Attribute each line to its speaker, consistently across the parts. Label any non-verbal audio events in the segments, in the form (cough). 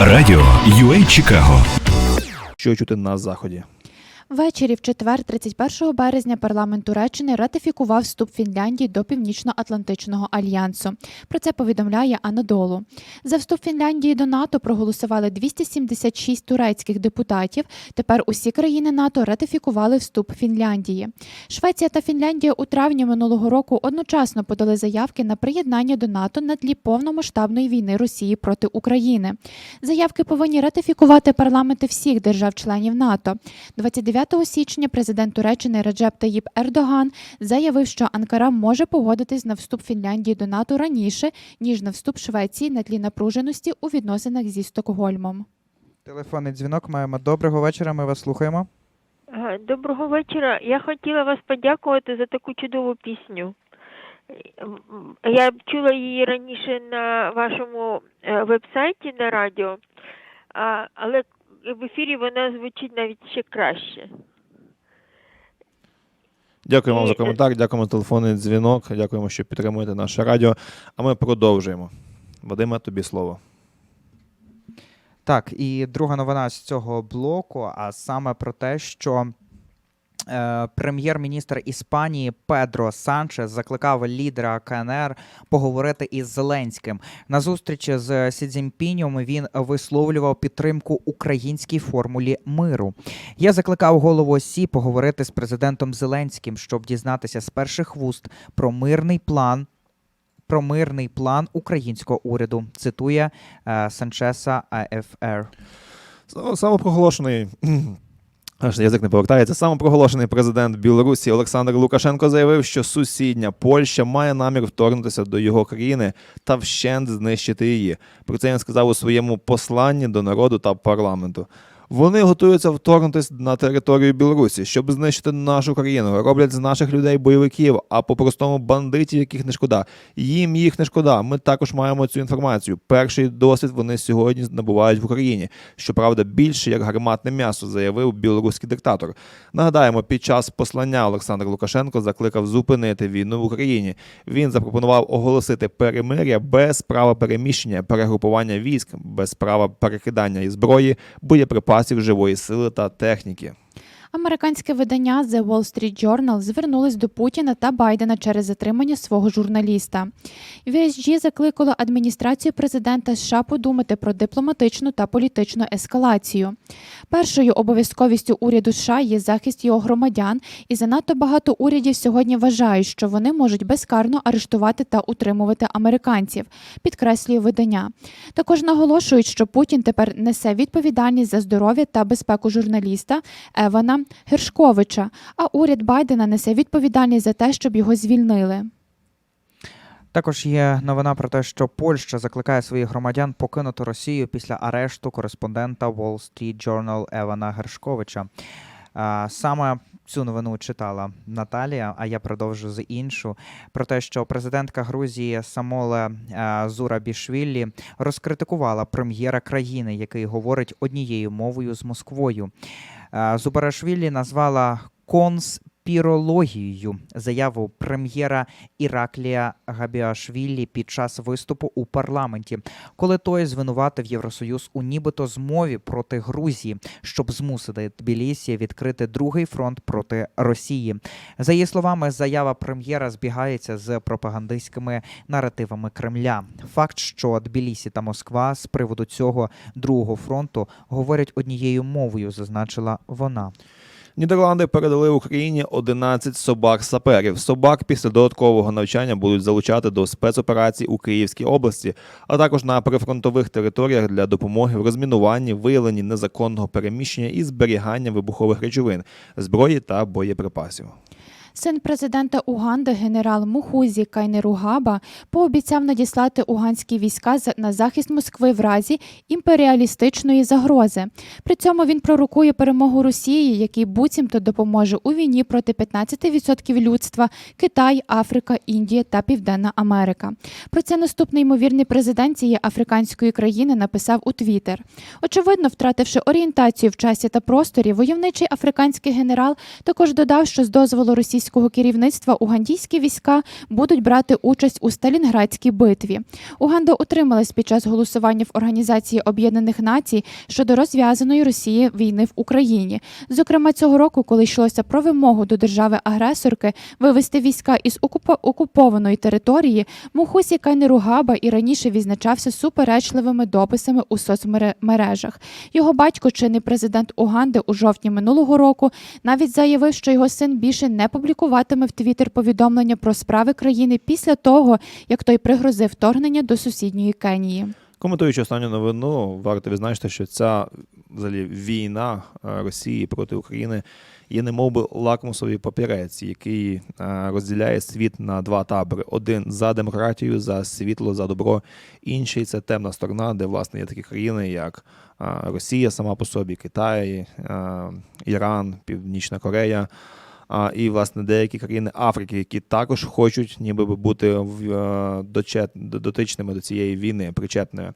Speaker 1: Радіо UA Чикаго.
Speaker 2: Що чути на заході?
Speaker 3: Ввечері в четвер, 31 березня, парламент Туреччини ратифікував вступ Фінляндії до Північно-Атлантичного альянсу. Про це повідомляє Анадолу. За вступ Фінляндії до НАТО проголосували 276 турецьких депутатів. Тепер усі країни НАТО ратифікували вступ Фінляндії. Швеція та Фінляндія у травні минулого року одночасно подали заявки на приєднання до НАТО на тлі повномасштабної війни Росії проти України. Заявки повинні ратифікувати парламенти всіх держав-членів НАТО. 29 січня президент Туреччини Реджеп Таїп Ердоган заявив, що Анкара може погодитись на вступ Фінляндії до НАТО раніше ніж на вступ Швеції на тлі напруженості у відносинах зі Стокгольмом.
Speaker 4: Телефонний дзвінок маємо. Доброго вечора. Ми вас слухаємо.
Speaker 5: Доброго вечора. Я хотіла вас подякувати за таку чудову пісню. Я чула її раніше на вашому е, вебсайті на радіо, а, але в ефірі вона звучить навіть ще краще.
Speaker 2: Дякуємо вам за
Speaker 5: е,
Speaker 2: коментар, дякуємо за телефонний дзвінок, дякуємо, що підтримуєте наше радіо. А ми продовжуємо. Вадиме, тобі слово.
Speaker 4: Так, і друга новина з цього блоку, а саме про те, що прем'єр-міністр Іспанії Педро Санчес закликав лідера КНР поговорити із Зеленським. На зустрічі з Сі Цзіньпінем він висловлював підтримку українській формулі миру. Я закликав голову Сі поговорити з президентом Зеленським, щоб дізнатися з перших вуст про мирний план. Про мирний план українського уряду цитує е, Санчеса АФР.
Speaker 2: Сам- Самопроголошений. Аж язик не повертається. Самопроголошений президент Білорусі Олександр Лукашенко заявив, що сусідня Польща має намір вторгнутися до його країни та вщент знищити її. Про це він сказав у своєму посланні до народу та парламенту. Вони готуються вторгнутися на територію Білорусі, щоб знищити нашу країну. Роблять з наших людей бойовиків, а по-простому бандитів, яких не шкода. Їм їх не шкода. Ми також маємо цю інформацію. Перший досвід вони сьогодні набувають в Україні. Щоправда, більше як гарматне м'ясо, заявив білоруський диктатор. Нагадаємо, під час послання Олександр Лукашенко закликав зупинити війну в Україні. Він запропонував оголосити перемиря без права переміщення, перегрупування військ, без права перекидання і зброї, боєприпасів, живої сили та техніки.
Speaker 3: Американське видання The Wall Street Journal звернулось до Путіна та Байдена через затримання свого журналіста. VSG закликало адміністрацію президента США подумати про дипломатичну та політичну ескалацію. Першою обов'язковістю уряду США є захист його громадян, і занадто багато урядів сьогодні вважають, що вони можуть безкарно арештувати та утримувати американців, підкреслює видання. Також наголошують, що Путін тепер несе відповідальність за здоров'я та безпеку журналіста Евана Гершковича, а уряд Байдена несе відповідальність за те, щоб його звільнили.
Speaker 4: Також є новина про те, що Польща закликає своїх громадян покинути Росію після арешту кореспондента Wall Street Journal Евана Гершковича. Саме цю новину читала Наталія, а я продовжу з іншу про те, що президентка Грузії Самоле Зура Бішвілі розкритикувала прем'єра країни, який говорить однією мовою з Москвою. Зубарашвілі назвала конспірологією заяву прем'єра Іраклія Габіашвілі під час виступу у парламенті, коли той звинуватив Євросоюз у нібито змові проти Грузії, щоб змусити Тбілісі відкрити другий фронт проти Росії. За її словами, заява прем'єра збігається з пропагандистськими наративами Кремля. Факт, що Тбілісі та Москва з приводу цього другого фронту говорять однією мовою, зазначила вона.
Speaker 2: Нідерланди передали Україні 11 собак-саперів. Собак після додаткового навчання будуть залучати до спецоперацій у Київській області, а також на прифронтових територіях для допомоги в розмінуванні, виявленні незаконного переміщення і зберігання вибухових речовин, зброї та боєприпасів.
Speaker 3: Син президента Уганди генерал Мухузі Кайнеругаба пообіцяв надіслати уганські війська на захист Москви в разі імперіалістичної загрози. При цьому він пророкує перемогу Росії, який буцімто допоможе у війні проти 15% людства Китай, Африка, Індія та Південна Америка. Про це наступний ймовірний президент цієї африканської країни написав у Твіттер. Очевидно, втративши орієнтацію в часі та просторі, войовничий африканський генерал також додав, що з дозволу російської кремлівського керівництва угандійські війська будуть брати участь у Сталінградській битві. Уганда утрималась під час голосування в Організації Об'єднаних Націй щодо розв'язаної Росії війни в Україні. Зокрема, цього року, коли йшлося про вимогу до держави-агресорки вивести війська із окупованої території, Мухусі Кайнеругаба і раніше відзначався суперечливими дописами у соцмережах. Його батько, чинний президент Уганди, у жовтні минулого року навіть заявив, що його син більше не публікуватиме в Твіттер повідомлення про справи країни після того, як той пригрозив вторгнення до сусідньої Кенії.
Speaker 2: Коментуючи останню новину, варто відзначити, що ця взагалі війна е, Росії проти України є немов би лакмусовий папірець, який е, розділяє світ на два табори: один за демократію, за світло, за добро. Інший це темна сторона, де власне є такі країни, як е, Росія сама по собі, Китай, Іран, Північна Корея. А, і, власне, деякі країни Африки, які також хочуть ніби би бути в, е, дотичними до цієї війни, причетними.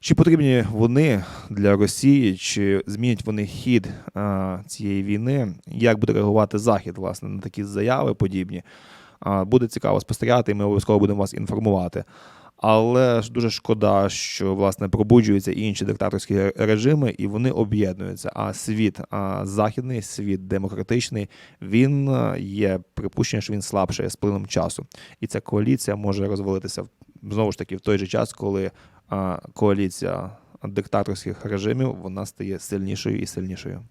Speaker 2: Чи потрібні вони для Росії, чи змінять вони хід а, цієї війни? Як буде реагувати Захід власне на такі заяви подібні? А, буде цікаво спостерігати, і ми обов'язково будемо вас інформувати. Але ж дуже шкода, що власне пробуджуються інші диктаторські режими, і вони об'єднуються. А світ а, західний, світ демократичний, він є припущення, що він слабшає з плином часу. І ця коаліція може розвалитися знову ж таки в той же час, коли а, коаліція диктаторських режимів вона стає сильнішою і сильнішою.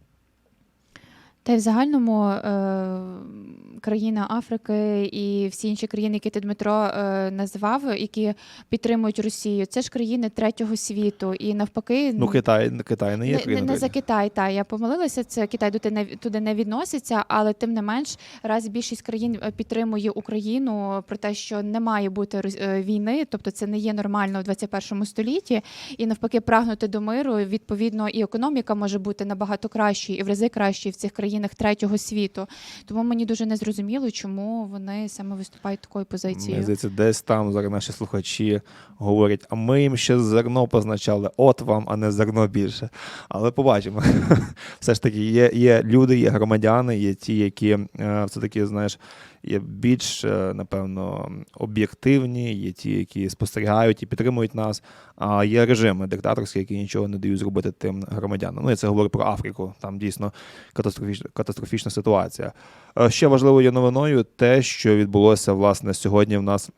Speaker 3: Та й в загальному е, країна Африки і всі інші країни, які ти Дмитро е, назвав, які підтримують Росію, це ж країни третього світу. І навпаки,
Speaker 2: Ну, Китай, Китай не є
Speaker 3: не, не, не за Китай, та я помилилася. Це Китай туди не туди не відноситься, але тим не менш, раз більшість країн е, підтримує Україну про те, що не має бути війни, тобто це не є нормально в 21 столітті, і навпаки, прагнути до миру. Відповідно, і економіка може бути набагато кращою і в рази кращою в цих країнах третього світу. Тому мені дуже незрозуміло, чому вони саме виступають такою позицією.
Speaker 2: здається, десь там зараз наші слухачі говорять, а ми їм ще зерно позначали, от вам, а не зерно більше. Але побачимо. (laughs) Все ж таки, є, є люди, є громадяни, є ті, які е, все-таки, знаєш, є більш, е, напевно, об'єктивні, є ті, які спостерігають і підтримують нас. А є режими диктаторські, які нічого не дають зробити тим громадянам. Ну, я це говорю про Африку. Там дійсно катастрофічна, катастрофічна ситуація. Е, Ще важливою новиною те, що відбулося власне сьогодні в нас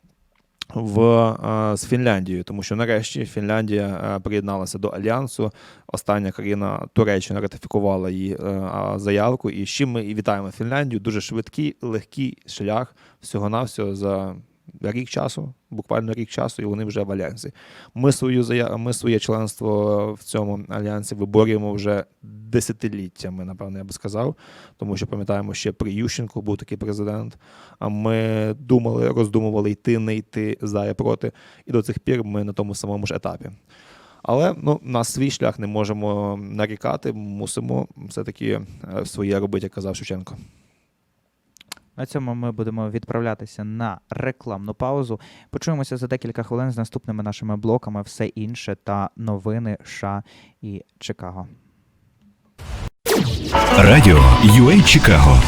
Speaker 2: в, е, з Фінляндією, тому що нарешті Фінляндія е, приєдналася до альянсу. Остання країна Туреччина ратифікувала її е, заявку. І з чим ми і вітаємо Фінляндію. Дуже швидкий, легкий шлях всього-навсього за рік часу, буквально рік часу, і вони вже в альянсі. Ми свою ми своє членство в цьому альянсі виборюємо вже десятиліттями, напевно, я би сказав. Тому що пам'ятаємо, ще при Ющенку був такий президент. А ми думали, роздумували йти, не йти за і проти. І до цих пір ми на тому самому ж етапі. Але ну, на свій шлях не можемо нарікати, мусимо все-таки е, своє робити, як казав Шевченко.
Speaker 4: На цьому ми будемо відправлятися на рекламну паузу. Почуємося за декілька хвилин з наступними нашими блоками, все інше та новини США і Чикаго.
Speaker 1: Радіо UA Чикаго